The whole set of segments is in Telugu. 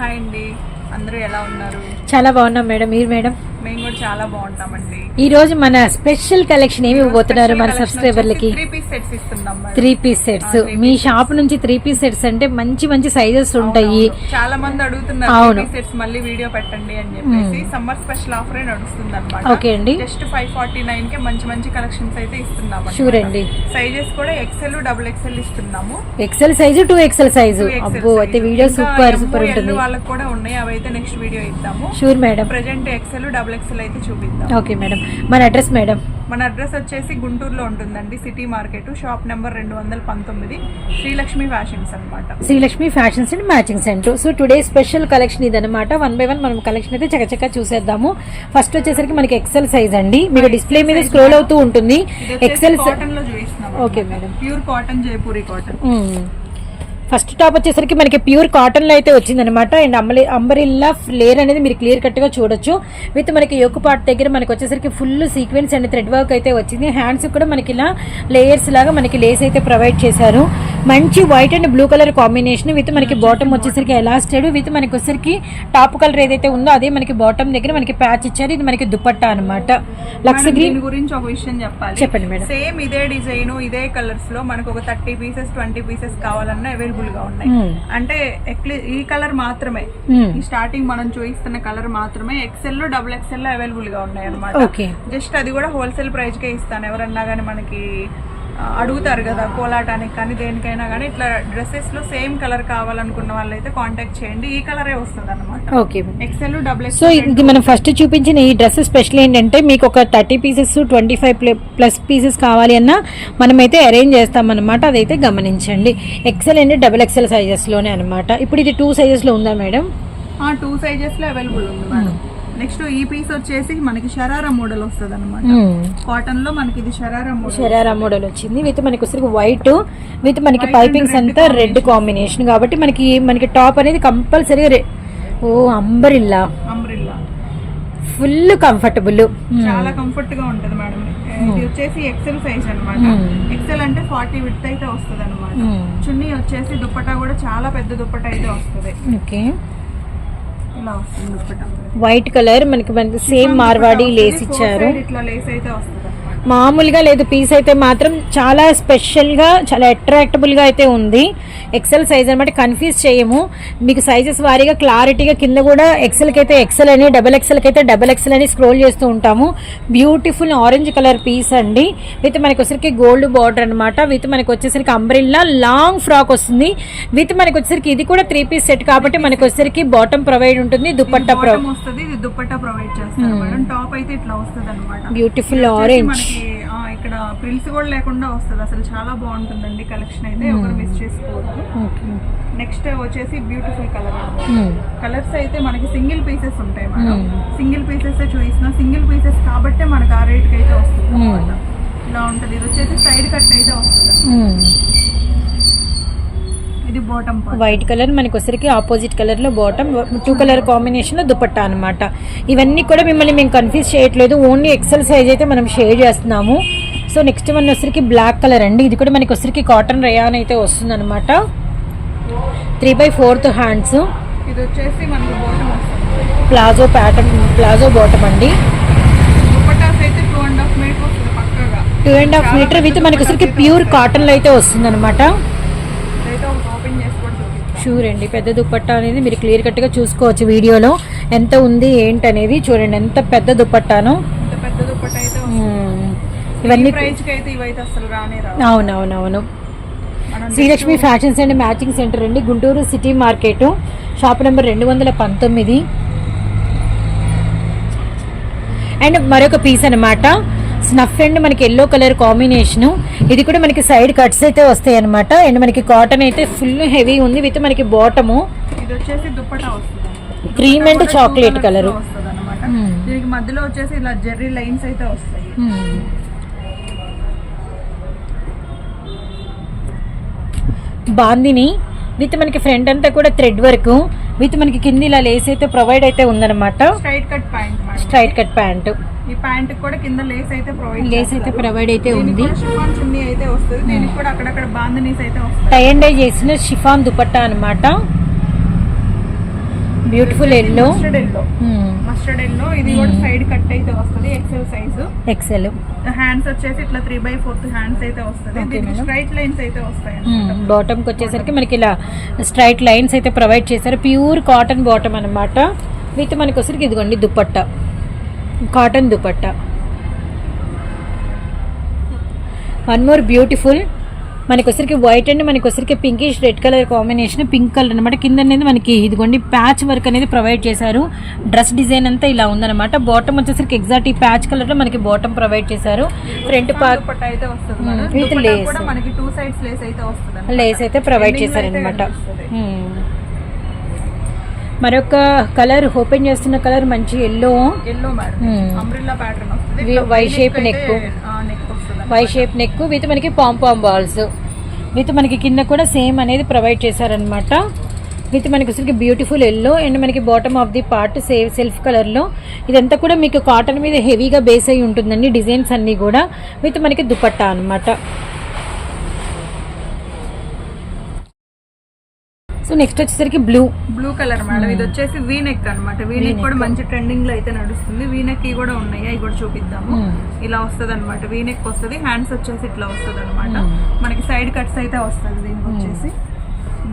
హాయ్ అండి అందరూ ఎలా ఉన్నారు? చాలా బాగున్నాం మేడం. మీరు మేడం? మేము కూడా చాలా బాగుంటామండి. ఈ రోజు మన స్పెషల్ కలెక్షన్ ఏమి ఇవ్వబోతున్నారు మన సబ్స్క్రైబర్లకి? త్రీ పీస్ సెట్స్ ఇస్తున్నాం. త్రీ పీస్ సెట్స్ మీ షాప్ నుంచి త్రీ పీస్ సెట్స్ అంటే మంచి మంచి సైజెస్ ఉంటాయి. చాలా మంది అడుగుతున్నారు సెట్స్ మళ్ళీ వీడియో పెట్టండి అని చెప్పేసి సమ్మర్ స్పెషల్ ఆఫర్ నడుస్తుంది అనమాట ఓకే అండి. జస్ట్ ఫైవ్ ఫార్టీ నైన్కి మంచి మంచి కలెక్షన్స్ అయితే ఇస్తున్నాం షూర్ అండి. సైజెస్ కూడా ఎక్సెల్ డబుల్ ఎక్సెల్ ఇస్తున్నాము. XL size two XL size 2XL అబ్బో. అయితే వీడియో సూపర్ సూపర్ ఉంటుంది. వాళ్ళకి కూడా ఉన్నాయి. అవి అయితే నెక్స్ట్ వీడియో ఇద్దాము. Sure madam present XL double XL అయితే చూపిద్దాం. ఓకే మేడం మన అడ్రస్ మేడం మన అడ్రస్ వచ్చేసి గుంటూరులో ఉంటుందండి సిటీ మార్కెట్ షాప్ నెంబర్ రెండు వందల పంతొమ్మిది శ్రీలక్ష్మి ఫ్యాషన్స్ అన్నమాట. Srilakshmi fashions and matching centre so today special collection ఇదనమాట వన్ బై వన్ మనం కలెక్షన్ అయితే చకచకా చూసేద్దాము. ఫస్ట్ వచ్చేసరికి మనకి ఎక్సెల్ సైజ్ అండి. మీకు డిస్ప్లే మీద స్క్రోల్ అవుతూ ఉంటుంది. ఎక్సెల్ కాటన్లో చూపిస్తున్నాం. Okay madam pure cotton Jaipuri cotton first top వచ్చేసరికి మనకి ప్యూర్ కాటన్లో అయితే వచ్చింది అనమాట అండ్ అంబలి అంబరిల్లా ఫ్లేర్ అనేది మీరు క్లియర్ కట్గా చూడొచ్చు. విత్ మనకి యొక్క పార్ట్ దగ్గర మనకి వచ్చేసరికి full sequence and thread work అయితే వచ్చింది. హ్యాండ్స్ కూడా మనకి ఇలా లేయర్స్ లాగా మనకి లేస్ అయితే ప్రొవైడ్ చేశారు. మంచి white and blue colour combination with మనకి బాటమ్ వచ్చేసరికి ఎలాస్టెడ్ విత్ మనకి వచ్చేసరికి టాప్ కలర్ ఏదైతే ఉందో అదే మనకి బాటమ్ దగ్గర మనకి ప్యాచ్ ఇచ్చారు. ఇది మనకి దుపట్టా అనమాట లక్స్ గ్రీన్ గురించి ఒక విషయం చెప్పాలి. చెప్పండి మేడం. సేమ్ ఇదే డిజైన్ ఇదే కలర్స్లో మనకు ఒక థర్టీ పీసెస్ ట్వంటీ పీసెస్ కావాలన్నా అవైలబుల్ గా ఉన్నాయి. Hmm. అంటే ఈ కలర్ మాత్రమే. Hmm. ఈ స్టార్టింగ్ మనం చూపిస్తున్న కలర్ మాత్రమే. ఎక్సెల్లో డబుల్ ఎక్సెల్లో అవైలబుల్గా ఉన్నాయి అనమాట జస్ట్ అది కూడా హోల్సేల్ ప్రైస్ కే ఇస్తాను. ఎవరన్నా కానీ మనకి అడుగుతారు కదా కోలాటానికి కానీ దేనికైనా కానీ ఇట్లా డ్రెస్సెస్లో సేమ్ కలర్ కావాలనుకున్న వాళ్ళైతే కాంటాక్ట్ చేయండి. ఈ కలరే వస్తుంది అనమాట ఓకే ఎక్సెల్ డబుల్ సో ఇది మనం ఫస్ట్ చూపించిన ఈ డ్రెస్ స్పెషల్ ఏంటంటే మీకు ఒక thirty pieces twenty five plus pieces కావాలి అన్నా మనమైతే అరేంజ్ చేస్తామన్నమాట. అదైతే గమనించండి. ఎక్సెల్ అండ్ డబుల్ ఎక్సెల్ సైజెస్లోనే అనమాట ఇప్పుడు ఇది టూ సైజెస్లో ఉందా మేడం టూ సైజెస్లో అవైలబుల్ ఉంది మేడం నెక్స్ట్ ఈ పీస్ వచ్చేసి మనకి షరారా మోడల్ వస్తుంది అనమాట కాటన్లో మనకి ఇది షరారా మోడల్ షరారా మోడల్ వచ్చింది. విత్ మనకి వచ్చరికి వైట్ విత్ మనకి పైపింగ్స్ అంతా రెడ్ కాంబినేషన్ కాబట్టి మనకి మనకి టాప్ అనేది కంపల్సరీగా ఓ అంబరిల్లా. అంబ్రిల్లా. Full comfortable. చాలా కంఫర్ట్గా ఉంటది మేడం. ఇది వచ్చేసి ఎక్సెల్ సైజ్ అన్నమాట. ఎక్సెల్ అంటే ఫార్టీ విత్ అయితే వస్తుంది అనమాట చున్నీ వచ్చేసి దుప్పటా కూడా చాలా పెద్ద దుప్పటా అయితే వస్తుంది. ఓకే. వైట్ కలర్ మనకి సేమ్ మార్వాడి లేస్ ఇచ్చారు. ఇట్లా లేస్ అయితే వస్తుంది మామూలుగా లేదు. పీస్ అయితే మాత్రం చాలా స్పెషల్గా చాలా అట్రాక్టబుల్గా అయితే ఉంది. ఎక్సెల్ సైజ్ అనమాట కన్ఫ్యూజ్ చేయము. మీకు సైజెస్ వారీగా క్లారిటీగా కింద కూడా ఎక్సెల్కి అయితే ఎక్సెల్ అని డబల్ ఎక్సెల్కి అయితే డబల్ ఎక్సెల్ అని స్క్రోల్ చేస్తూ ఉంటాము. బ్యూటిఫుల్ ఆరెంజ్ కలర్ పీస్ అండి. విత్ మనకి వచ్చేసరికి గోల్డ్ బార్డర్ అనమాట విత్ మనకి వచ్చేసరికి అంబ్రిల్లా లాంగ్ ఫ్రాక్ వస్తుంది. విత్ మనకి వచ్చేసరికి ఇది కూడా త్రీ పీస్ సెట్ కాబట్టి మనకి వచ్చేసరికి బాటమ్ ప్రొవైడ్ ఉంటుంది. దుపట్టా ప్రొ బాటమ్ వస్తుంది ప్రొవైడ్ చేస్తారు టాప్ అయితే ఇట్లా వస్తుంది అనమాట బ్యూటిఫుల్ ఆరెంజ్ ఇక్కడ ప్రిల్స్ కూడా లేకుండా వస్తుంది. అసలు చాలా బాగుంటుందండి కలెక్షన్ అయితే. ఒకరు మిస్ చేసుకోవద్దు. నెక్స్ట్ వచ్చేసి బ్యూటిఫుల్ కలర్ కలర్స్ అయితే మనకి సింగిల్ పీసెస్ ఉంటాయి మేడం సింగిల్ పీసెస్ చూసిన సింగిల్ పీసెస్ కాబట్టే మనకి ఆ రేట్కి అయితే వస్తుంది అన్నమాట. ఇలా ఉంటది. ఇది వచ్చేసి సైడ్ కట్ అయితే వస్తుంది. ఇది బాటమ్ వైట్ కలర్ మనకి వచ్చరికి ఆపోజిట్ కలర్లో బాటమ్ టూ కలర్ కాంబినేషన్లో దుపట్టా అనమాట ఇవన్నీ కూడా మిమ్మల్ని మేము కన్ఫ్యూజ్ చేయట్లేదు. ఓన్లీ ఎక్సెల్ సైజ్ అయితే మనం షేర్ చేస్తున్నాము. సో నెక్స్ట్ వన్ వచ్చరికి బ్లాక్ కలర్ అండి. ఇది కూడా మనకి వచ్చరికి కాటన్ రయాన్ అయితే వస్తుంది అనమాట త్రీ బై ఫోర్త్ హ్యాండ్స్ ఇది వచ్చేసి మనకి bottom palazzo pattern palazzo bottom అండి దుపట్టాస్ అయితే టూ అండ్ హాఫ్ మీటర్ వస్తుంది పక్కగా two and half metre with మనకి వచ్చరికి ప్యూర్ కాటన్లో అయితే వస్తుంది అనమాట షూర్ అండి పెద్ద దుపట్టా అనేది మీరు క్లియర్ కట్గా చూసుకోవచ్చు వీడియోలో. ఎంత ఉంది ఏంటి అనేది చూడండి ఎంత పెద్ద వస్తుంది. మ్మ్. ఇవన్నీ అసలు అవునవునవును. Srilakshmi fashions and matching centre అండి Guntur city market shop number రెండు వందల పంతొమ్మిది. అండ్ మరొక పీస్ అనమాట స్నఫ్ అండ్ మనకి ఎల్లో కలర్ కాంబినేషన్ ఇది కూడా మనకి సైడ్ కట్స్ అయితే వస్తాయి అనమాట అండ్ మనకి కాటన్ అయితే ఫుల్ హెవీ ఉంది విత్ మనకి బాటము ఇది వచ్చేసి దుప్పటా వస్తుంది. క్రీమ్ అండ్ చాక్లెట్ కలర్ దీనికి మధ్యలో వచ్చేసి ఇలా జెర్రీ లైన్స్ అయితే వస్తాయి. బాందిని విత్ మనకి ఫ్రంట్ అంతా కూడా థ్రెడ్ వర్క్ విత్ మనకి కింద ఇలా లేస్ అయితే ప్రొవైడ్ అయితే ఉందన్నమాట. Straight cut pant straight cut pant ఈ ప్యాంట్ కూడా కింద లేస్ అయితే ప్రొవైడ్ లేస్ అయితే ప్రొవైడ్ అయితే ఉంది. షిఫాన్ చున్నీ అయితే వస్తుంది. దీనికి కూడా అక్కడక్కడ బాందనీస్ అయితే వస్తాయి. టై అండ్ డై చేసిన షిఫాన్ దుపట్టా అనమాట beautiful yellow mustard yellow mustard yellow ఇది కూడా సైడ్ కట్ అయితే వస్తుంది. ఎక్సెల్ సైజు ఎక్సెల్ హ్యాండ్స్ వచ్చేసి ఇట్లా త్రీ బై ఫోర్త్ హ్యాండ్స్ అయితే వస్తుంది. దీనికి. స్ట్రైట్ లైన్స్ అయితే వస్తాయి బాటమ్కి వచ్చేసరికి మనకి ఇలా స్ట్రైట్ లైన్స్ అయితే ప్రొవైడ్ చేశారు. ప్యూర్ కాటన్ బాటమ్ అనమాట విత్ మనకి వచ్చరికి ఇదిగోండి dupatta. Cotton dupatta. One more beautiful మనకి వచ్చరికి వైట్ అండ్ మనకి వచ్చరికి pinkish red colour combination pink colour అనమాట కింద అనేది మనకి ఇదిగోండి ప్యాచ్ వర్క్ అనేది ప్రొవైడ్ చేశారు. డ్రెస్ డిజైన్ అంతా ఇలా ఉందన్నమాట. బాటమ్ వచ్చేసరికి ఎగ్జాక్ట్ ఈ ప్యాచ్ కలర్లో మనకి బాటమ్ ప్రొవైడ్ చేశారు. ఫ్రంట్ పార్ట్ అయితే వస్తుంది Hmm, లేస్ అయితే. లేస్ ప్రొవైడ్ చేశారనమాట. మరొక కలర్ ఓపెన్ చేస్తున్న కలర్ మంచి yellow yellow madam V- neck. Neck Y shape neck with మనకి పాంపామ్ బాల్స్ విత్ మనకి కింద కూడా సేమ్ అనేది ప్రొవైడ్ చేశారనమాట విత్ మనకి అసలు బ్యూటిఫుల్ ఎల్లో అండ్ మనకి bottom of the part save self కలర్లో ఇదంతా కూడా మీకు కాటన్ మీద హెవీగా బేస్ అయి ఉంటుందండి డిజైన్స్ అన్నీ కూడా. విత్ మనకి దుపట్టా అనమాట సో నెక్స్ట్ వచ్చేసరికి బ్లూ బ్లూ కలర్ మేడం ఇది వచ్చేసి వీ నెక్ అనమాట వీ నెక్ కూడా మంచి ట్రెండింగ్లో అయితే నడుస్తుంది. వీ నెక్ కూడా ఉన్నాయి. అవి కూడా చూపిద్దాము. Hmm. ఇలా వస్తుంది అనమాట వీ నెక్ వస్తుంది. హ్యాండ్స్ వచ్చేసి ఇట్లా వస్తుంది అనమాట మనకి సైడ్ కట్స్ అయితే వస్తుంది దీనికి వచ్చేసి.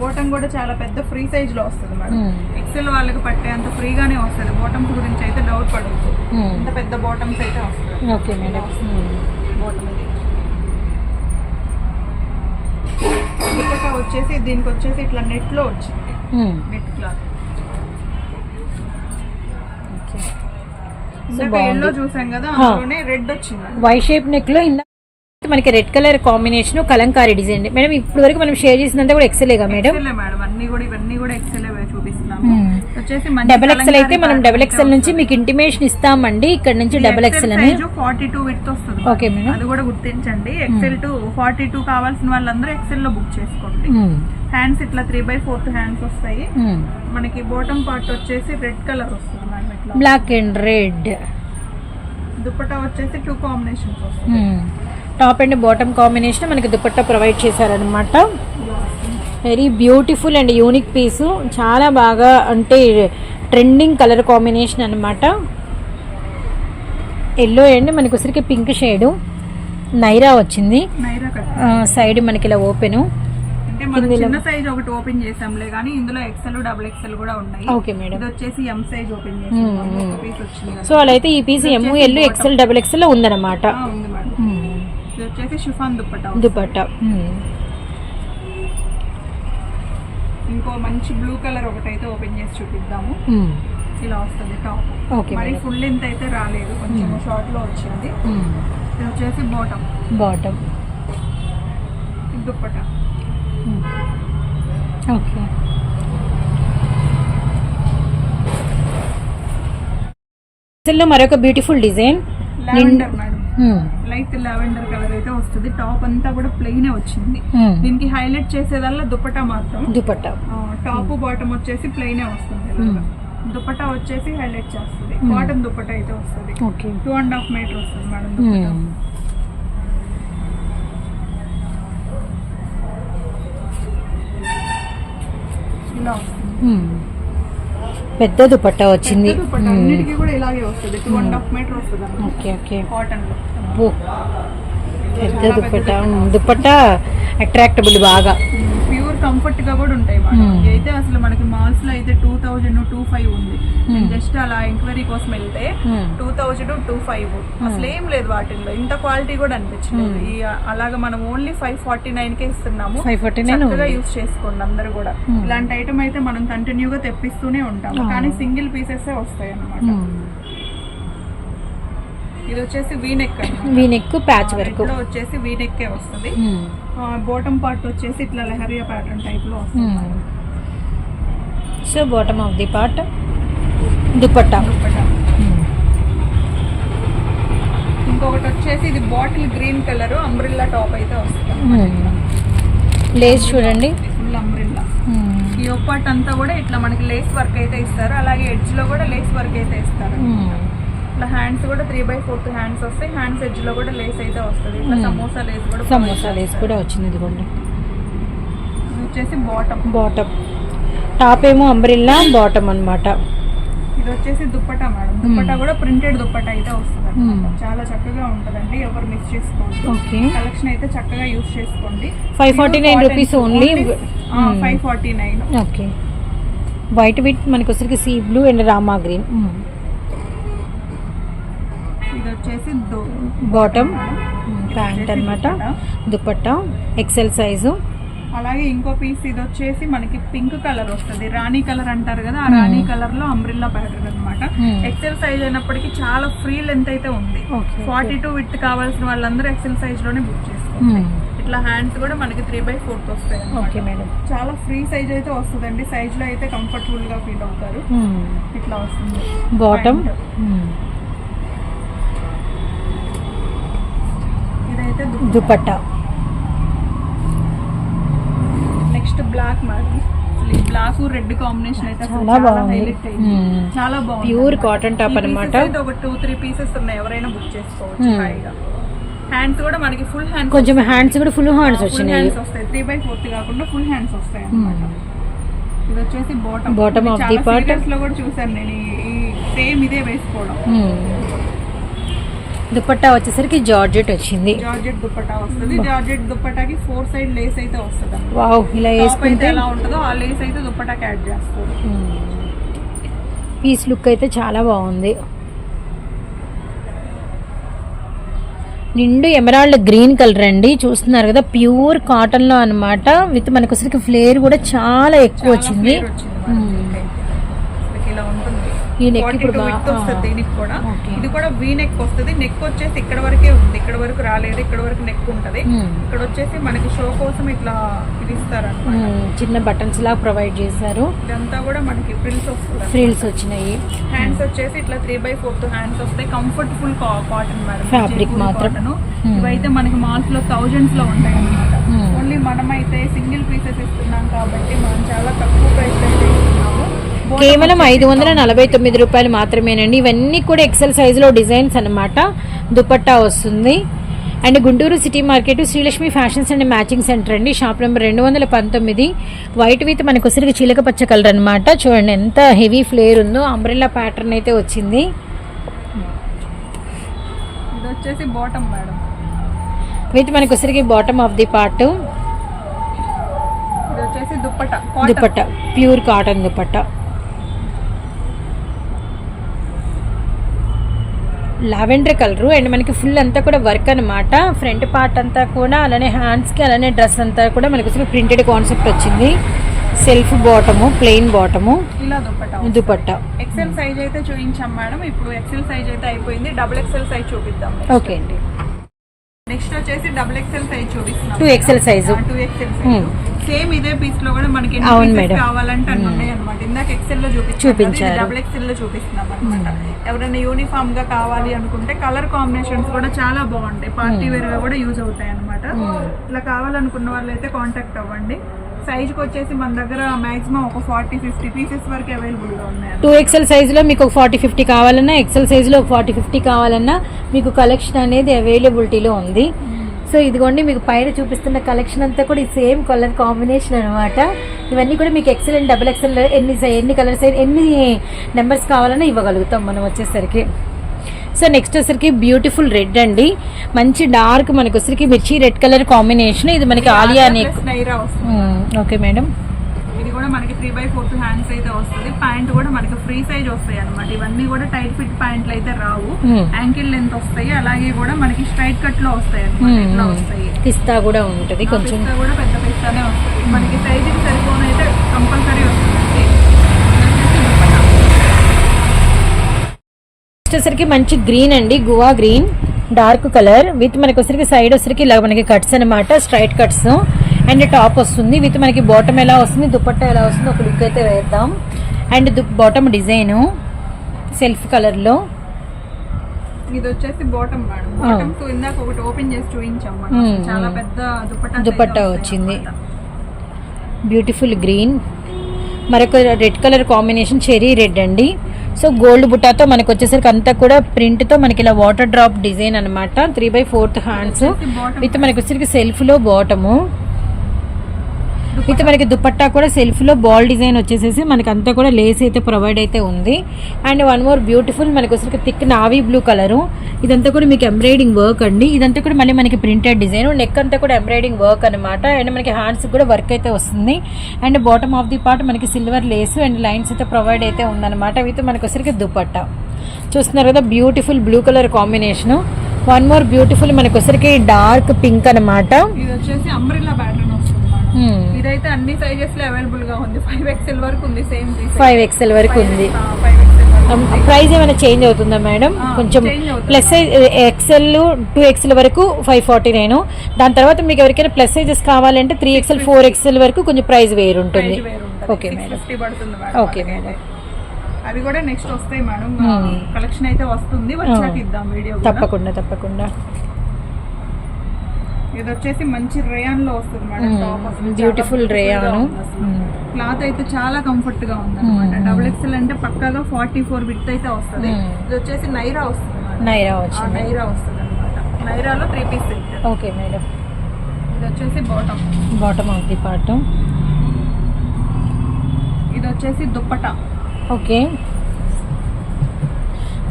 బోటం కూడా చాలా పెద్ద ఫ్రీ సైజ్లో వస్తుంది మేడం Hmm. ఎక్సెల్ వాళ్ళకి పట్టే అంత ఫ్రీగానే వస్తుంది. బాటమ్స్ గురించి అయితే డౌట్ పడవచ్చు ఇంత పెద్ద బాటమ్స్ అయితే వస్తుంది. ఓకే మేడం బాటమ్ ఇది దుపట్టా వచ్చేసి దీనికి వచ్చేసి ఇట్లా నెట్లో వచ్చింది నెట్ క్లాత్. ఇందాక ఎల్లో చూసాం కదా అందులోనే రెడ్ వచ్చింది. వై షేప్ నెక్లో మనకి red colour combination kalamkari design madam ఇప్పుడు వరకు మనం షేర్ చేసినంత కూడా ఎక్సెలేగా మేడం మేడం అన్ని కూడా ఇవన్నీ కూడా ఎక్సెల్ చూపిస్తున్నాము. Hmm. వచ్చేసి డబల్ ఎక్సెల్ అయితే మనం డబల్ ఎక్సెల్ నుంచి మీకు ఇంటిమేషన్ ఇస్తామండి. ఇక్కడ నుంచి డబల్ ఎక్సెల్ అని ఫార్టీ టూ విత్ వస్తుంది ఓకే మేడం అది కూడా గుర్తించండి. ఎక్సెల్ టు ఫార్టీ టూ కావాల్సిన వాళ్ళందరూ ఎక్సెల్లో బుక్ చేసుకోండి. హ్యాండ్స్ ఇట్లా త్రీ బై ఫోర్త్ హ్యాండ్స్ వస్తాయి. మ్మ్. మనకి బాటమ్ పార్ట్ వచ్చేసి రెడ్ కలర్ వస్తుంది ఇట్లా. బ్లాక్ అండ్ రెడ్ దుపట్టా వచ్చేసి two combinations. Top and bottom combination మనకి దుపట్టా ప్రొవైడ్ చేశారనమాట very beautiful and unique piece. చాలా బాగా అంటే ట్రెండింగ్ కలర్ కాంబినేషన్ అనమాట ఎల్లో అండ్ మనకి వచ్చరికి పింక్ షేడు. నైరా వచ్చింది. సైడ్ మనకి ఇలా ఓపెన్. అంటే మనం చిన్న సైజ్ ఒకటి ఓపెన్ చేసాంలే కానీ ఇందులో ఎక్సెల్ డబుల్ ఎక్సెల్ కూడా ఉన్నాయి. Okay madam. ఇది వచ్చేసి ఎం సైజ్ ఓపెన్ చేసాం. సో అలా అయితే ఈ piece M L XL double XL ఉందన్నమాట. ఇది వచ్చేసి షిఫాన్ దుప్పటా దుపట్టా. ఇంకో మంచి బ్లూ కలర్ ఒకటి అయితే ఓపెన్ చేసి చూపిద్దాము. ఇలా వస్తుంది టాప్ ఓకే మరి ఫుల్ లెంత్ అయితే రాలేదు. కొంచెం షార్ట్లో వచ్చింది. ఇది వచ్చేసి బాటమ్ బాటమ్ దుప్పటా. ఓకే మరొక beautiful design lavender madam light lavender colour అయితే వస్తుంది. టాప్ అంతా కూడా ప్లెయిన్ వచ్చింది. దీనికి హైలైట్ చేసేదల్లా దుపట్టా మాత్రం. దుపట్టా. టాప్ బాటమ్ వచ్చేసి ప్లెయిన్ వస్తుంది. దుపట్టా వచ్చేసి హైలైట్ చేస్తుంది. కాటన్ దుపట్టా అయితే వస్తుంది. Okay two and half metre వస్తుంది మేడం దుపట్టా. ఇలా వస్తుంది. పెద్ద దుపట్టా వచ్చింది. Okay okay. పెద్ద దుపట్టా. దుపట్టా. అట్రాక్టబుల్ బాగా. కంఫర్ట్గా కూడా ఉంటాయి ఇవి అయితే అసలు మనకి మాల్స్లో అయితే టూ థౌజండ్ టూ ఫైవ్ ఉంది. నేను జస్ట్ అలా ఎంక్వైరీ కోసం వెళ్తే Hmm. Two thousand two five అసలు ఏం లేదు వాటిల్లో. ఇంత క్వాలిటీ కూడా అనిపించలేదు. ఈ అలాగా మనం only five forty nine K ఇస్తున్నాము. చక్కగా యూస్ చేసుకోండి అందరూ కూడా. ఇలాంటి ఐటమ్ అయితే మనం కంటిన్యూగా తెప్పిస్తూనే ఉంటాము. కానీ సింగిల్ పీసెస్ వస్తాయి అన్నమాట ఇది వచ్చేసి వీనెక్ అన్నమాట. మీ నెక్ ప్యాచ్ వర్క్. వచ్చేసి వీనెక్ వస్తుంది. బాటమ్ పార్ట్ వచ్చేసి ఇట్లా లెహరియా ప్యాటర్న్ టైప్లో వస్తుంది. So bottom of the part dupatta dupatta. ఇంకొకటి వచ్చేసి ఇది bottle green colour umbrella top అయితే వస్తుంది లేస్ చూడండి. ఫుల్ అంబ్రిల్లా ఈ ఒప్పాట్ అంతా కూడా ఇట్లా మనకి లేస్ వర్క్ అయితే ఇస్తారు. అలాగే ఎడ్జ్లో కూడా లేస్ వర్క్ అయితే ఇస్తారు. ఇట్లా హ్యాండ్స్ కూడా త్రీ బై ఫోర్త్ హ్యాండ్స్ వస్తాయి. హ్యాండ్స్ ఎడ్జ్లో కూడా లేస్ అయితే వస్తుంది. ఇట్లా సమోసా లేస్ కూడా సమోసా లేస్ కూడా వచ్చింది ఇదిగోండి. ఇది వచ్చేసి బాటమ్ బాటమ్ టాప్ ఏమో అంబ్రిల్లా బాటమ్ అన్నమాట. ఇది వచ్చేసి దుప్పటా మేడం దుప్పటా కూడా ప్రింటెడ్ దుప్పటా అయితే వస్తుంది Hmm. చాలా చక్కగా ఉంటదండి. ఎవరు మిస్ చేసుకోండి ఓకే కలెక్షన్ అయితే చక్కగా యూస్ చేసుకోండి. 549 rupees only. Hmm. Five forty nine okay white with మనకి వచ్చరికి sea blue and Rama green వచ్చేసి bottom pant dupatta. Dupatta. XL size అలాగే ఇంకో పీస్ ఇది వచ్చేసి మనకి పింక్ కలర్ వస్తుంది. రాణి కలర్ అంటారు కదా ఆ రాణి కలర్లో అంబ్రిల్లా ప్యాటర్న్ అనమాట Hmm. ఎక్సెల్ సైజ్ అయినప్పటికీ చాలా ఫ్రీ లెంత్ అయితే ఉంది. ఫార్టీ టూ విత్ కావాల్సిన వాళ్ళందరూ ఎక్సెల్ సైజ్లోనే బుక్ చేసుకోండి ఇట్లా హ్యాండ్స్ కూడా మనకి త్రీ బై ఫోర్త్ వస్తాయి అన్నమాట. ఓకే మేడం చాలా ఫ్రీ సైజ్ అయితే వస్తుందండి. సైజ్లో అయితే కంఫర్టబుల్గా ఫీల్ అవుతారు. ఇట్లా వస్తుంది. Bottom Pant. ఇదైతే dupatta. Next black black red combination అయితే చాలా బాగుంది. చాలా బాగుంది. ప్యూర్. కాటన్ టాప్ అనమాట ఒక టూ త్రీ పీసెస్ ఉన్నాయి. ఎవరైనా బుక్ చేసుకోవచ్చు. హాయిగా హ్యాండ్స్ కూడా మనకి ఫుల్ హ్యాండ్స్ కొంచెం హ్యాండ్స్ కూడా ఫుల్ హ్యాండ్స్ వచ్చినాయి. హ్యాండ్స్ వస్తాయి. త్రీ బై ఫోర్త్ కాకుండా ఫుల్ హ్యాండ్స్ వస్తాయి ఇది వచ్చేసి bottom Bottom of the part. లో కూడా చూసాను నేను. ఈ సేమ్ ఇదే వేసుకోవడం. దుపట్టా వచ్చేసరికి జార్జెట్ వచ్చింది. జార్జెట్ దుప్పటా వస్తుంది. జార్జెట్ దుప్పటాకి ఫోర్ సైడ్ లేస్ అయితే వస్తుంది. వావ్ ఇలా వేసుకుంటే ఎలా ఉంటుందో ఆ లేస్ అయితే దుప్పటాకి యాడ్ చేస్తారు. పీస్ లుక్ అయితే చాలా బాగుంది. నిండు ఎమరాల్డ్ గ్రీన్ కలర్ అండి. చూస్తున్నారు కదా ప్యూర్ కాటన్లో అన్నమాట. విత్ మనకు వచ్చరికి ఫ్లేర్ కూడా చాలా ఎక్కువ వచ్చింది Flare వచ్చింది మనకి. అసలుకి ఇలా ఉంటుంది ఈ neck 42 ఇప్పుడు బా- width వస్తుంది దీనికి కూడా. ఇది కూడా వీ నెక్ వస్తుంది. నెక్ వచ్చేసి ఇక్కడ వరకే ఉంది. ఇక్కడ వరకు రాలేదు. ఇక్కడ వరకు నెక్ ఉంటది. Hmm. ఇక్కడ వచ్చేసి మనకి షో కోసం ఇట్లా ఇది ఇస్తారన్నమాట. మ్మ్. చిన్న బటన్స్ లా ప్రొవైడ్ చేశారు. ఇదంతా కూడా మనకి ఫ్రిల్స్ వస్తుంది ఫ్రిల్స్ వచ్చినాయి. హ్యాండ్స్ వచ్చేసి ఇట్లా త్రీ బై ఫోర్త్ హ్యాండ్స్ వస్తాయి. కంఫర్టబుల్ కాటన్ మేడం Fabric మాత్రం. Hmm. ఇవైతే మనకి మాల్స్లో థౌజండ్స్లో ఉంటాయి అన్నమాట Hmm. ఓన్లీ మనమైతే సింగిల్ పీసెస్ ఇస్తున్నాం కాబట్టి మనం చాలా తక్కువ ప్రైస్ కేవలం ఐదు వందల నలభై తొమ్మిది రూపాయలు మాత్రమేనండి. ఇవన్నీ కూడా ఎక్సెల్ సైజులో డిజైన్స్ అన్నమాట. దుపట్టా వస్తుంది. And Guntur city market Srilakshmi fashions and matching centre అండి. షాప్ నెంబర్ రెండు వందల పంతొమ్మిది. వైట్ విత్ మనకు వచ్చరికి చిలక పచ్చ కలర్ అనమాట చూడండి ఎంత హెవీ ఫ్లేర్ ఉందో. అంబ్రెల్లా ప్యాటర్న్ అయితే వచ్చింది. వచ్చేసి bottom madam. With bottom of the part dupatta pure cotton dupatta lavender colour. And మనకి ఫుల్ అంతా కూడా వర్క్ అన్నమాట. ఫ్రంట్ పార్ట్ అంతా కూడా అలానే హ్యాండ్స్కి అలానే డ్రెస్ అంతా కూడా మనకి వచ్చి ప్రింటెడ్ కాన్సెప్ట్ వచ్చింది. సెల్ఫ్ బాటము ప్లెయిన్ బాటము ఇలా దుప్పట? దుపట్టా ఎక్సెల్ సైజ్ అయితే చూపించాం మేడం. ఇప్పుడు ఎక్సెల్ సైజ్ అయితే అయిపోయింది. డబుల్ ఎక్సెల్ సైజ్ చూపిద్దాం ఓకే అండి. నెక్స్ట్ వచ్చేసి డబుల్ ఎక్సెల్ సైజ్ చూపిస్తున్నాం. 2XL size. Two XL Hmm. Same ఇదే పీస్లో కూడా మనకి అవును మేడం. కావాలంటే అన్ని ఉన్నాయి అనమాట ఇందాక ఎక్సెల్లో చూపించారు. డబుల్ ఎక్సెల్లో చూపిస్తున్నాం ఎవరైనా యూనిఫామ్గా కావాలి అనుకుంటే కలర్ కాంబినేషన్స్ కూడా చాలా బాగుంటాయి. పార్టీ వేర్గా కూడా యూజ్ అవుతాయి అనమాట ఇట్లా కావాలనుకున్న వాళ్ళు అయితే కాంటాక్ట్ అవ్వండి. సైజ్కి వచ్చేసి మన దగ్గర మాక్సిమం ఒక ఫార్టీ ఫిఫ్టీ పీసెస్ వరకు అవైలబుల్గా ఉన్నాయి టూ ఎక్సెల్ సైజులో మీకు ఒక ఫార్టీ ఫిఫ్టీ కావాలన్నా ఎక్సెల్ సైజులో ఒక ఫార్టీ ఫిఫ్టీ కావాలన్నా మీకు కలెక్షన్ అనేది అవైలబిలిటీలో ఉంది. సో ఇదిగోండి మీకు పైన చూపిస్తున్న కలెక్షన్ అంతా కూడా ఈ సేమ్ కలర్ కాంబినేషన్ అనమాట ఇవన్నీ కూడా మీకు ఎక్సెల్ అండ్ డబుల్ ఎక్సెల్ ఎన్ని సై- ఎన్ని కలర్స్ ఎన్ని నెంబర్స్ కావాలన్నా ఇవ్వగలుగుతాం మనం వచ్చేసరికి. సో నెక్స్ట్ వచ్చేసరికి బ్యూటిఫుల్ రెడ్ అండి. మంచి డార్క్ మనకి వచ్చేసరికి మిర్చి రెడ్ కలర్ కాంబినేషన్ ఇది మనకి ఆలియా ఓకే మేడం. కూడా మనకి త్రీ బై ఫోర్త్ హ్యాండ్స్ అయితే వస్తుంది. ప్యాంట్ కూడా మనకి ఫ్రీ సైజ్ వస్తాయి అనమాట ఇవన్నీ కూడా టైట్ ఫిట్ ప్యాంట్లు అయితే రావు. Hmm. యాంకిల్ లెంత్ వస్తాయి. అలాగే కూడా మనకి స్ట్రైట్ కట్లో వస్తాయి అనమాట ఇట్లా వస్తాయి. పిస్తా కూడా ఉంటుంది కొంచెం. కూడా పెద్ద పిస్తానే వస్తుంది. మనకి సైజ్ సరిపోను అయితే కంపల్సరీ దుపట్టా. వచ్చేసరికి మంచి గ్రీన్ అండి. Guava green dark colour with మనకి వచ్చరికి సైడ్ వచ్చరికి ఇలా మనకి కట్స్ అనమాట స్ట్రైట్ కట్స్ అండ్ టాప్ వస్తుంది. విత్ మనకి బాటమ్ ఎలా వస్తుంది దుపట్టా ఎలా వస్తుంది ఒక లుక్ అయితే వేద్దాం. అండ్ బాటమ్ డిజైన్ సెల్ఫ్ కలర్లో ఇది వచ్చేసి బాటమ్ మేడం. ఆ. బాటమ్తో ఇందాక ఒకటి ఓపెన్ చేసి చూపించాం చాలా. పెద్ద దుపట్టా దుపట్టా size వచ్చింది. Beautiful green. మరొక red colour combination cherry red అండి. సో గోల్డ్ బుట్టాతో మనకి వచ్చేసరికి అంతా కూడా ప్రింట్తో మనకి ఇలా వాటర్ డ్రాప్ డిజైన్ అన్నమాట. Three by fourth hands. With మనకి వచ్చేసరికి సెల్ఫ్లో బాటము. అయితే మనకి దుపట్టా కూడా సెల్ఫ్లో బాల్ డిజైన్ వచ్చేసేసి మనకి అంతా కూడా లేస్ అయితే ప్రొవైడ్ అయితే ఉంది. అండ్ వన్ మోర్ బ్యూటిఫుల్ మనకి వచ్చరికి థిక్ నావీ బ్లూ కలర్ ఇదంతా కూడా మీకు ఎంబ్రాయిడింగ్ వర్క్ అండి. ఇదంతా కూడా మళ్ళీ మనకి ప్రింటెడ్ డిజైన్ నెక్ అంతా కూడా ఎంబ్రాయిడింగ్ వర్క్ అనమాట అండ్ మనకి హ్యాండ్స్ కూడా వర్క్ అయితే వస్తుంది. And bottom of the part మనకి సిల్వర్ లేస్ అండ్ లైన్స్ అయితే ప్రొవైడ్ అయితే ఉందన్నమాట. విత్ మనకి వచ్చరికి దుపట్టా. చూస్తున్నారు కదా beautiful blue colour combination one more beautiful మనకి వచ్చరికి డార్క్ పింక్ అనమాట ఇది వచ్చేసి అంబ్రిల్లా ప్యాటర్న్ అన్ని సైజెస్లో అవైలబుల్గా ఉంది. ఫైవ్ ఎక్స్ఎల్ వరకు ఉంది సేమ్ ఫైవ్ ఎక్స్ఎల్ వరకు ఉంది. ప్రైస్ ఏమైనా చేంజ్ అవుతుందా మేడం కొంచెం. Plus size XL two XL వరకు ఫైవ్ ఫార్టీ నైన్ దాని తర్వాత మీకు ఎవరికైనా ప్లస్ సైజెస్ కావాలంటే త్రీ ఎక్స్ఎల్ ఫోర్ ఎక్స్ఎల్ వరకు కొంచెం ప్రైస్ వేరు ఉంటుంది. ఓకే మేడం ఓకే మేడం అవి కూడా నెక్స్ట్ వస్తాయి మేడం Hmm. కలెక్షన్ అయితే వస్తుంది. వచ్చాక ఇద్దాం వీడియో తప్పకుండా తప్పకుండా. ఇది వచ్చేసి మంచి రేయాన్లో వస్తుంది మేడం బ్యూటిఫుల్ రేయాను. క్లాత్ అయితే చాలా కంఫర్ట్గా ఉంది అనమాట డబుల్ ఎక్స్ఎల్ అంటే పక్కాగా ఫార్టీ ఫోర్ విత్ అయితే వస్తుంది. ఇది వచ్చేసి నైరా వస్తుంది. నైరా వచ్చింది. నైరా వస్తుంది అనమాట నైరాలో త్రీ పీస్ ఓకే మేడం. ఇది వచ్చేసి bottom bottom of the part ఇది వచ్చేసి దుప్పటా. ఓకే.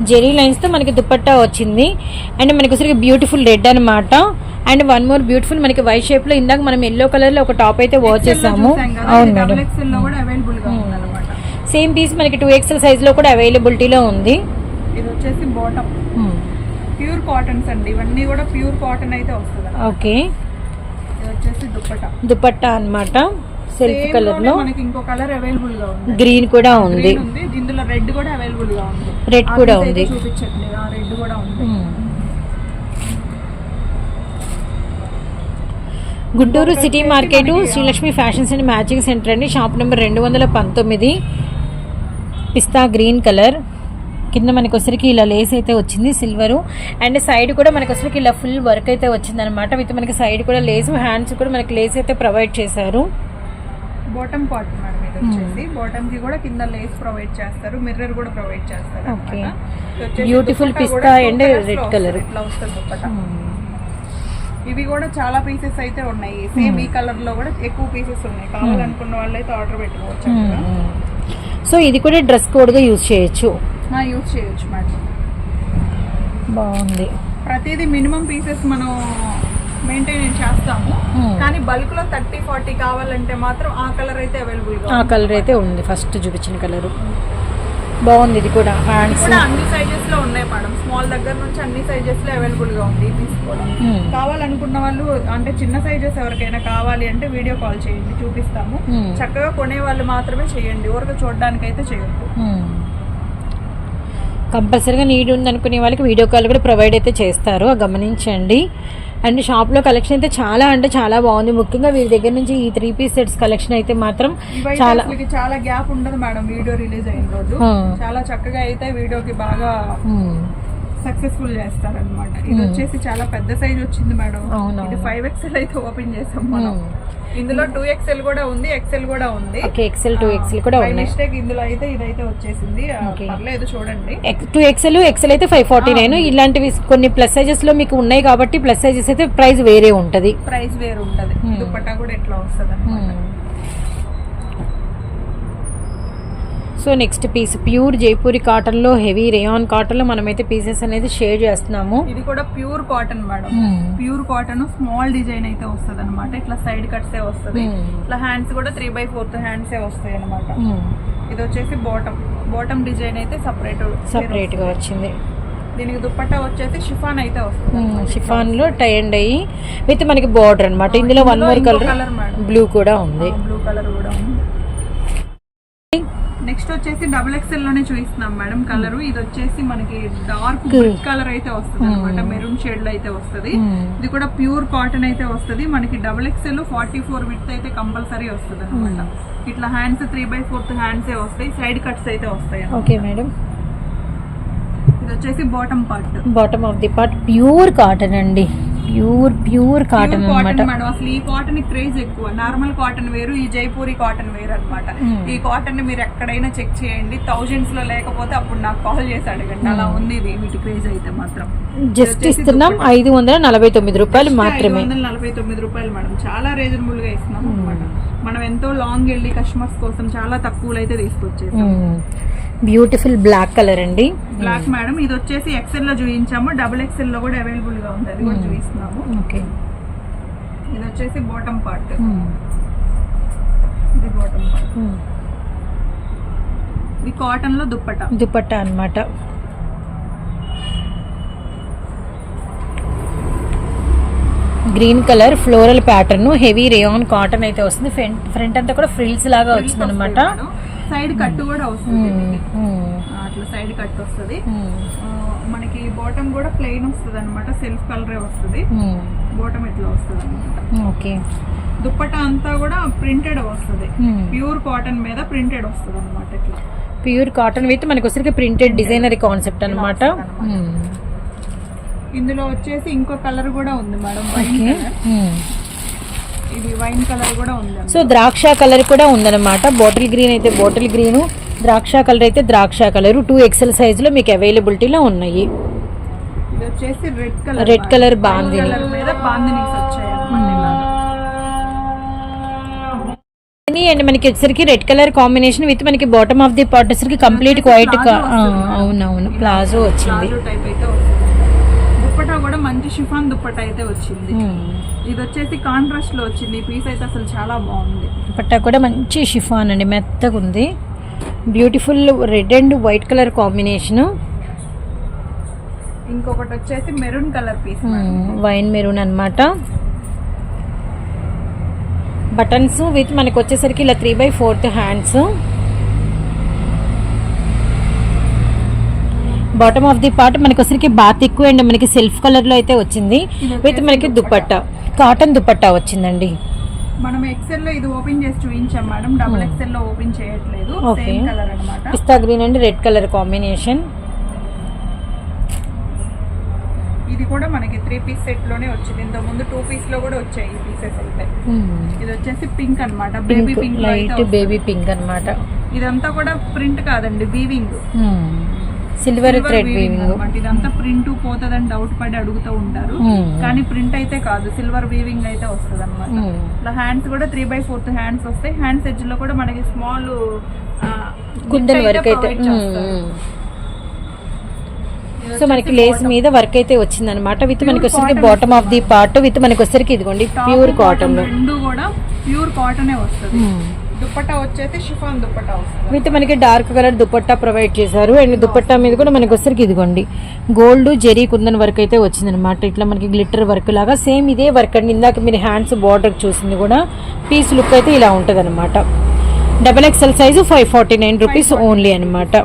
జెరీ లైన్స్తో మనకి దుపట్టా వచ్చింది. అండ్ మనకి బ్యూటిఫుల్ రెడ్ అన్నమాట. అండ్ వన్ మోర్ బ్యూటిఫుల్ మనకి వైట్ షేప్లో ఇందాక మనం ఎల్లో కలర్లో ఒక టాప్ అయితే వాచ్ చేసాము. అవును మేడం. ఎక్స్ఎల్లో కూడా అవైలబుల్గా ఉంది అనమాట సేమ్ పీస్ మనకి టూ ఎక్స్ఎల్ సైజ్లో కూడా అవైలబిలిటీలో ఉంది. ఇది వచ్చేసి బాటమ్ ప్యూర్ కాటన్స్ అండి. ఇవన్నీ కూడా ప్యూర్ కాటన్ అయితే వస్తుంది ఓకే ఇది వచ్చేసి దుప్పటా. దుపట్టా అన్నమాట. సెల్ఫ్ కలర్లో. మనకి ఇంకో కలర్ అవైలబుల్గా ఉంది. గ్రీన్ కూడా ఉంది. ఇందులో రెడ్ కూడా అవైలబుల్గా ఉంది. ఆ కూడా ఉంది. చూపించట్లేదు. రెడ్ కూడా ఉంది. Guntur city market Srilakshmi fashions and matching centre అండి షాప్ నెంబర్ రెండు వందల పంతొమ్మిది పిస్తా గ్రీన్ కలర్ కింద మనకి వచ్చరికి ఇలా లేస్ అయితే వచ్చింది సిల్వర్ అండ్ సైడ్ కూడా మనకి వచ్చరికి ఇలా ఫుల్ వర్క్ అయితే వచ్చింది అనమాట విత్ మనకి సైడ్ కూడా లేస్ హ్యాండ్స్ కూడా మనకి లేస్ అయితే ప్రొవైడ్ చేశారు బాటమ్ పార్ట్ మేడం ఇది వచ్చేసి బాటమ్కి కూడా కింద లేస్ ప్రొవైడ్ చేస్తారు మిర్రర్ కూడా ప్రొవైడ్ చేస్తారు Okay. అన్నమాట. ఇది వచ్చేసి Beautiful దుపట్టా pista కూడా two and colours red లో colour. వస్తుంది. ఇట్లా వస్తుంది దుపట్టా ఇవి కూడా చాలా పీసెస్ అయితే ఉన్నాయి. సేమ్ ఈ కలర్లో కూడా ఎక్కువ పీసెస్ ఉన్నాయి. కావాలనుకున్న వాళ్ళు అయితే ఆర్డర్ పెట్టుకోవచ్చు సో ఇది కూడా డ్రెస్ కోడ్గా యూజ్ చేయొచ్చు. యూజ్ చేయొచ్చు మేడం బాగుంది. ప్రతిదీ మినిమం పీసెస్ మనం మెయింటైన్ చేస్తాము. Hmm. కానీ బల్క్లో థర్టీ ఫార్టీ కావాలంటే మాత్రం ఆ కలర్ అయితే అవైలబుల్గా ఆ. కలర్ అయితే ఉంది. ఫస్ట్ చూపించిన కలర్ బాగుంది ఇది కూడా హ్యాండ్స్ అన్ని సైజెస్లో ఉన్నాయి మేడం స్మాల్ దగ్గర నుంచి అన్ని సైజెస్లో అవైలబుల్గా ఉంది తీసుకోవడం Hmm. కావాలనుకున్న వాళ్ళు అంటే చిన్న సైజెస్ ఎవరికైనా కావాలి అంటే వీడియో కాల్ చేయండి చూపిస్తాము. Hmm. చక్కగా కొనే వాళ్ళు మాత్రమే చేయండి ఊరక చూడడానికి అయితే చేయొద్దు కంపల్సరీగా నీడ్ ఉంది అనుకునే వాళ్ళకి వీడియో కాల్ కూడా ప్రొవైడ్ అయితే చేస్తారు. గమనించండి. అండ్ షాప్లో కలెక్షన్ అయితే చాలా అంటే చాలా బాగుంది ముఖ్యంగా వీరి దగ్గర నుంచి ఈ త్రీ పీస్ సెట్స్ కలెక్షన్ అయితే మాత్రం చాలా చాలా గ్యాప్ ఉండదు మేడం వీడియో రిలీజ్ అయిన రోజు. చాలా చక్కగా అయితే వీడియోకి బాగా. సక్సెస్ఫుల్ చేస్తారన్నమాట. ఇది వచ్చేసి చాలా పెద్ద సైజ్ వచ్చింది మేడం. ఇది ఫైవ్ ఎక్స్ఎల్ అయితే ఓపెన్ చేసాం మనం. Hmm. ఇందులో టూ ఎక్స్ఎల్ కూడా ఉంది ఎక్స్ఎల్ కూడా ఉంది. ఓకే ఎక్సెల్ టూ ఎక్సెల్ కూడా మిస్టేక్ ఇందులో అయితే ఇదైతే వచ్చేసింది. Okay. పర్లేదు చూడండి. టూ ఎక్సెల్ ఎక్సెల్ అయితే ఫైవ్ ఫార్టీ నైన్ ఇలాంటివి కొన్ని ప్లస్ సైజెస్లో మీకు ఉన్నాయి కాబట్టి ప్లస్ సైజెస్ అయితే ప్రైస్ వేరే ఉంటది. ప్రైస్ వేరు ఉంటది. Hmm. దుపట్టా కూడా ఎట్లా వస్తుంది so next piece pure Jaipuri కాటన్లో హెవీ రేయాన్ కాటన్లో మనమైతే పీసెస్ అనేది షేర్ చేస్తున్నాము. ఇది కూడా pure cotton madam. Hmm. Pure cotton small design అయితే వస్తుంది అనమాట ఇట్లా సైడ్ కట్సే వస్తుంది. Hmm. ఇట్లా హ్యాండ్స్ కూడా త్రీ బై ఫోర్త్ హ్యాండ్స్ వస్తాయి అనమాట Hmm. ఇది వచ్చేసి బాటమ్ బాటమ్ డిజైన్ అయితే సపరేట్ సపరేట్గా వచ్చింది. దీనికి దుపట్టా వచ్చేసి షిఫాన్ అయితే వస్తుంది. షిఫాన్లో టై అండ్ అయ్యి విత్ మనకి బార్డర్ అన్నమాట. ఇందులో వన్ మోర్ కలర్. బ్లూ కూడా ఉంది. బ్లూ కలర్ కూడా ఉంది. నెక్స్ట్ వచ్చేసి డబుల్ ఎక్స్ఎల్లోనే చూపిస్తున్నాం మేడం కలర్. ఇది వచ్చేసి మనకి డార్క్ కలర్ అయితే వస్తుంది అనమాట మెరూన్ షేడ్లో అయితే వస్తుంది. Hmm. ఇది కూడా ప్యూర్ కాటన్ అయితే వస్తుంది. మనకి double XL forty four with అయితే కంపల్సరీ వస్తుంది అనమాట ఇట్లా hands three by fourth hands వస్తాయి. సైడ్ కట్స్ అయితే వస్తాయి. ఓకే మేడం ఇది వచ్చేసి bottom part bottom of the part pure cotton అండి. ప్యూర్ ప్యూర్ కాటన్ అనమాట మేడం. అసలు ఈ కాటన్ క్రేజ్ ఎక్కువ. నార్మల్ కాటన్ వేరు ఈ జైపూరి కాటన్ వేరు అన్నమాట Hmm. ఈ కాటన్ మీరు ఎక్కడైనా చెక్ చేయండి. థౌజండ్స్లో లేకపోతే అప్పుడు నాకు కాల్ చేసి అడగండి. అలా Hmm. ఉంది వీటి క్రేజ్ అయితే మాత్రం. జస్ట్ ఇస్తున్నాం. ఐదు వందల నలభై తొమ్మిది రూపాయలు మాత్రమే. ఐదు వందల నలభై తొమ్మిది రూపాయలు మేడం. చాలా రీజనబుల్గా ఇస్తున్నాం అనమాట మనం ఎంతో లాంగ్ వెళ్ళి కస్టమర్స్ కోసం చాలా తక్కువలో అయితే తీసుకొచ్చేసాం. బ్యూటిఫుల్ బ్లాక్ కలర్ అండి. బ్లాక్ మేడం ఇది వచ్చేసి ఎక్సెల్లో చూపించాము డబుల్ ఎక్సెల్లో కూడా అవైలబుల్గా ఉంది. అది కూడా చూపిస్తున్నాము ఓకే ఇది వచ్చేసి బాటమ్ పార్ట్ ఇది బాటమ్ పార్ట్ ఇది కాటన్లో దుప్పట. దుపట్టా అన్నమాట. Green colour floral pattern heavy rayon cotton అయితే వస్తుంది. ఫ్రంట్ ఫ్రంట్ అంతా కూడా ఫ్రిల్స్ లాగా వచ్చింది అనమాట సైడ్ కట్ కూడా వస్తుంది దీనికి. ఆ, అట్లా సైడ్ కట్ వస్తుంది. ఆ, మనకి బాటమ్ కూడా ప్లెయిన్ వస్తుంది అనమాట సెల్ఫ్ కలరే వస్తుంది. బాటమ్ ఇట్లా వస్తుంది అనమాట ఓకే దుప్పట అంతా కూడా ప్రింటెడ్ వస్తుంది. ప్యూర్ కాటన్ మీద ప్రింటెడ్ వస్తుంది అనమాట ఇట్లా. ప్యూర్ కాటన్ విత్ మనకి వచ్చరికి ప్రింటెడ్ డిజైనరీ కాన్సెప్ట్ అనమాట ఇందులో వచ్చేసి ఇంకో కలర్ కూడా ఉంది మేడం ఇది వైన్ కలర్ కూడా ఉంది సో ద్రాక్ష కలర్ కూడా ఉందన్నమాట. బాటిల్ గ్రీన్ అయితే బాటిల్ గ్రీన్ ద్రాక్ష కలర్ అయితే ద్రాక్ష కలర్. టూ ఎక్సెల్ సైజ్లో మీకు అవైలబిలిటీలో ఉన్నాయి. వచ్చేసి red colour red colour bandhani మీద బాందినీస్ వచ్చాయి. అండ్ మనకి వచ్చరికి రెడ్ కలర్ కాంబినేషన్ విత్ మనకి బాటమ్ ఆఫ్ ది పార్ట్ వచ్చరికి కంప్లీట్ వైట్ అవునవును. ప్లాజో వచ్చింది ప్లాజో టైప్ అయితే వస్తుంది దుప్పటా కూడా మంచి షిఫాన్ దుప్పటా అయితే వచ్చింది. ఇది వచ్చేసి కాంట్రాస్ట్లో వచ్చింది. ఈ పీస్ అయితే అసలు చాలా బాగుంది. పట్టా కూడా మంచి షిఫాన్ అండి. మెత్తగా ఉంది. Beautiful red and white colour combination ఇంకొకటి వచ్చేసి maroon colour piece wine maroon అన్నమాట. బటన్స్ విత్ మనకి వచ్చేసరికి ఇలా three by fourth hands bottom of the part మనకి వచ్చరికి బాత్ ఎక్కువ అండ్ మనకి సెల్ఫ్ కలర్లో అయితే వచ్చింది. విత్ మనకి దుపట్టా కాటన్ దుపట్టా వచ్చిందండి. మనం ఎక్సెల్లో ఇది ఓపెన్ చేసి చూపించాం మేడం డబుల్ ఎక్సెల్లో ఓపెన్ చేయట్లేదు. సేమ్ కలర్ అన్నమాట. పిస్తా green and red colour combination ఇది కూడా మనకి త్రీ పీస్ సెట్లోనే వచ్చింది. ఇంత ముందు టూ పీస్లో కూడా వచ్చాయి ఈ పీసెస్ అయితే. ఇది వచ్చేసి పింక్ అన్నమాట. Baby pink pink light baby pink అన్నమాట. ఇదంతా కూడా ప్రింట్ కాదండి వీవింగ్ సిల్వర్ థ్రెడ్ వీవింగ్ ఇదంతా ప్రింట్ పోతుందని డౌట్ పడి అడుగుతూ ఉంటారు. కానీ ప్రింట్ అయితే కాదు సిల్వర్ వీవింగ్ అయితే వస్తుంది అనమాట ఇట్లా హ్యాండ్స్ కూడా త్రీ బై ఫోర్త్ హ్యాండ్స్ వస్తాయి. హ్యాండ్స్ ఎడ్జ్లో కూడా మనకి స్మాల్ కుందన్ వర్క్ అయితే సో మనకి లేస్ మీద వర్క్ అయితే వచ్చింది అనమాట విత్ మనకి వచ్చరికి bottom of the part with మనకి వచ్చరికి ఇదిగోండి ప్యూర్ కాటన్ రెండు కూడా ప్యూర్ కాటనే వస్తుంది. వచ్చేసి షిఫాన్ దుప్పట్టా వస్తుంది. విత్ మనకి డార్క్ కలర్ దుపట్టా ప్రొవైడ్ చేశారు. అండ్ దుపట్టా మీద కూడా మనకి వచ్చరికి ఇదిగోండి. గోల్డ్ జెరీ కుందన్ వర్క్ అయితే వచ్చింది అనమాట ఇట్లా మనకి గ్లిటర్ వర్క్ లాగా సేమ్ ఇదే వర్క్ అండి ఇందాక మీరు హ్యాండ్స్ బార్డర్ చూసింది కూడా పీస్ లుక్ అయితే ఇలా ఉంటుంది అనమాట double XL size five forty nine rupees only అనమాట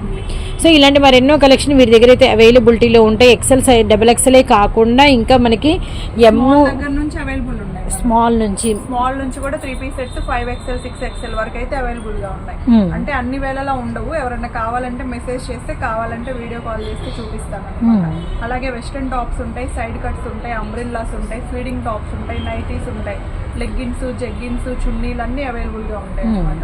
సో ఇలాంటి మరి ఎన్నో కలెక్షన్ వీరి దగ్గర అయితే అవైలబిలిటీలో ఉంటాయి. ఎక్సెల్ సైజ్ డబల్ ఎక్స్ఎల్ఏ కాకుండా ఇంకా మనకి ఎమ్ దగ్గర నుంచి అవైలబుల్ స్మాల్ నుంచి స్మాల్ నుంచి కూడా three piece sets five XL six XL వరకు అయితే అవైలబుల్గా ఉన్నాయి. Hmm. అంటే అన్ని వేళలా ఉండవు. ఎవరైనా కావాలంటే మెసేజ్ చేస్తే కావాలంటే వీడియో కాల్ చేస్తే చూపిస్తాను అన్నమాట. అలాగే వెస్ట్రన్ టాప్స్ ఉంటాయి సైడ్ కట్స్ ఉంటాయి అంబ్రిల్లాస్ ఉంటాయి ఫీడింగ్ టాప్స్ ఉంటాయి నైటీస్ ఉంటాయి. లెగ్గిన్స్ జెగ్గిన్స్ చున్నీలు అన్ని అవైలబుల్గా ఉంటాయి అన్నమాట